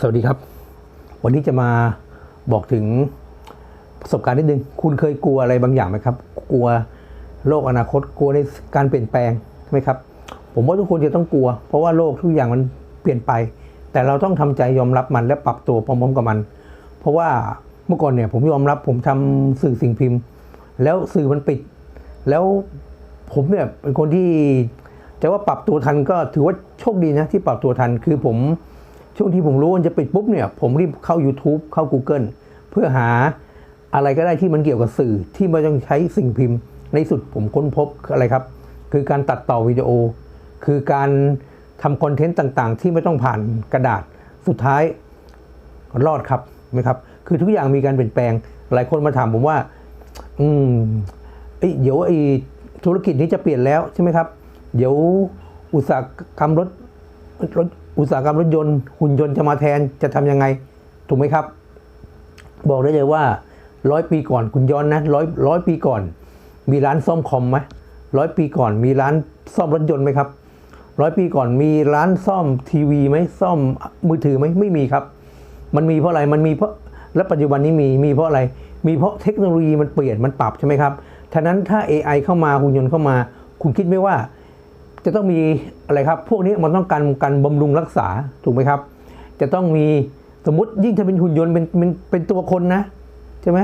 สวัสดีครับ วันนี้จะมาบอกถึงประสบการณ์นิดนึง คุณเคยกลัวอะไรบางอย่างไหมครับ กลัวโลกอนาคต กลัวในการเปลี่ยนแปลงใช่ไหมครับ ผมว่าทุกคนจะต้องกลัว เพราะว่าโลกทุกอย่างมันเปลี่ยนไป แต่เราต้องทำใจยอมรับมันและปรับตัวพร้อมๆกับมัน เพราะว่าเมื่อก่อนเนี่ยผมยอมรับผมทำสื่อสิ่งพิมพ์ แล้วสื่อมันปิด แล้วผมเนี่ยเป็นคนที่จะว่าปรับตัวทันก็ถือว่าโชคดีนะที่ปรับตัวทันคือผม ช่วงที่ผมรู้ว่ามันจะปิดปุ๊บเนี่ยผมรีบเข้า YouTube เข้า Google เพื่อหาอะไรก็ได้ที่มันเกี่ยวกับสื่อที่ไม่ต้องใช้สิ่งพิมพ์ ในสุดผมค้นพบอะไรครับ คือการตัดต่อวิดีโอ คือการทำคอนเทนต์ต่างๆ ที่ไม่ต้องผ่านกระดาษสุดท้ายรอดครับไหมครับ คือทุกอย่างมีการเปลี่ยนแปลง หลายคนมาถามผมว่า อืมเอ้เดี๋ยวไอ้ธุรกิจนี้จะเปลี่ยนแล้วใช่ไหมครับ เดี๋ยวอุตสาหกรรมรถรถ อุตสาหกรรมรถยนต์หุ่นยนต์จะมาแทนจะทำยังไง ถูกไหมครับ บอกได้เลยว่าร้อยปีก่อนคุณย้อนนะร้อยร้อยปีก่อน มีร้านซ่อมคอมไหมร้อยปีก่อนมีร้านซ่อมรถยนต์ไหมครับร้อยปีก่อนมีร้านซ่อมทีวีไหมซ่อมมือถือไหมไม่มีครับ มันมีเพราะอะไรมันมีเพราะและปัจจุบันนี้มีมีเพราะอะไร มีเพราะเทคโนโลยีมันเปลี่ยนมันปรับใช่ไหมครับฉะนั้นถ้า AI เข้ามาหุ่นยนต์เข้ามา คุณคิดไหมว่า จะต้องมีอะไรครับ พวกนี้มันต้องการการบำรุงรักษาถูกไหมครับ จะต้องมีสมมติยิ่งถ้าเป็นหุ่นยนต์เป็นเป็นเป็นตัวคนนะใช่ไหม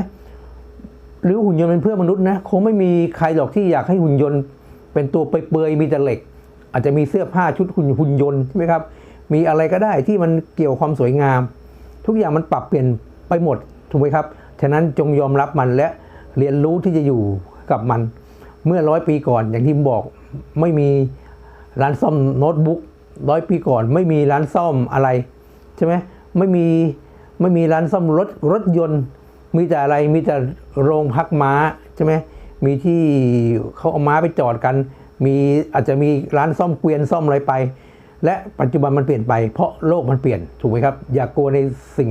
หรือหุ่นยนต์เป็นเพื่อนมนุษย์นะคงไม่มีใครหรอกที่อยากให้หุ่นยนต์ เป็นตัวเปื่อยๆมีแต่เหล็ก อาจจะมีเสื้อผ้าชุดหุ่นหุ่นยนต์ใช่ไหมครับมีอะไรก็ได้ที่มันเกี่ยวความสวยงาม ทุกอย่างมันปรับเปลี่ยนไปหมดถูกไหมครับฉะนั้นจงยอมรับมันและเรียนรู้ที่จะอยู่กับมัน เมื่อร้อยปีก่อนอย่างที่ผมบอกไม่มี ร้านซ่อมโน้ตบุ๊กร้อยปีก่อน ไม่มีร้านซ่อมอะไรใช่ไหมไม่มีไม่มีร้านซ่อมรถรถยนต์ มีแต่อะไรมีแต่โรงพักม้าใช่ไหมมีที่เขาเอาม้าไปจอดกัน มีอาจจะมีร้านซ่อมเกวียนซ่อมอะไรไป และปัจจุบันมันเปลี่ยนไป เพราะโลกมันเปลี่ยนถูกไหมครับ อย่ากกลัวในสิ่ง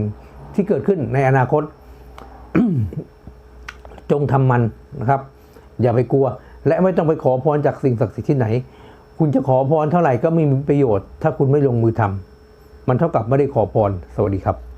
ที่เกิดขึ้นในอนาคต จงทำมันนะครับ อย่าไปกลัว และไม่ต้องไปขอพรจากสิ่งศักดิ์สิทธิ์ที่ไหน คุณจะขอพรเท่าไหร่ก็ไม่มีประโยชน์ ถ้าคุณไม่ลงมือทำมันเท่ากับไม่ได้ขอพร สวัสดีครับ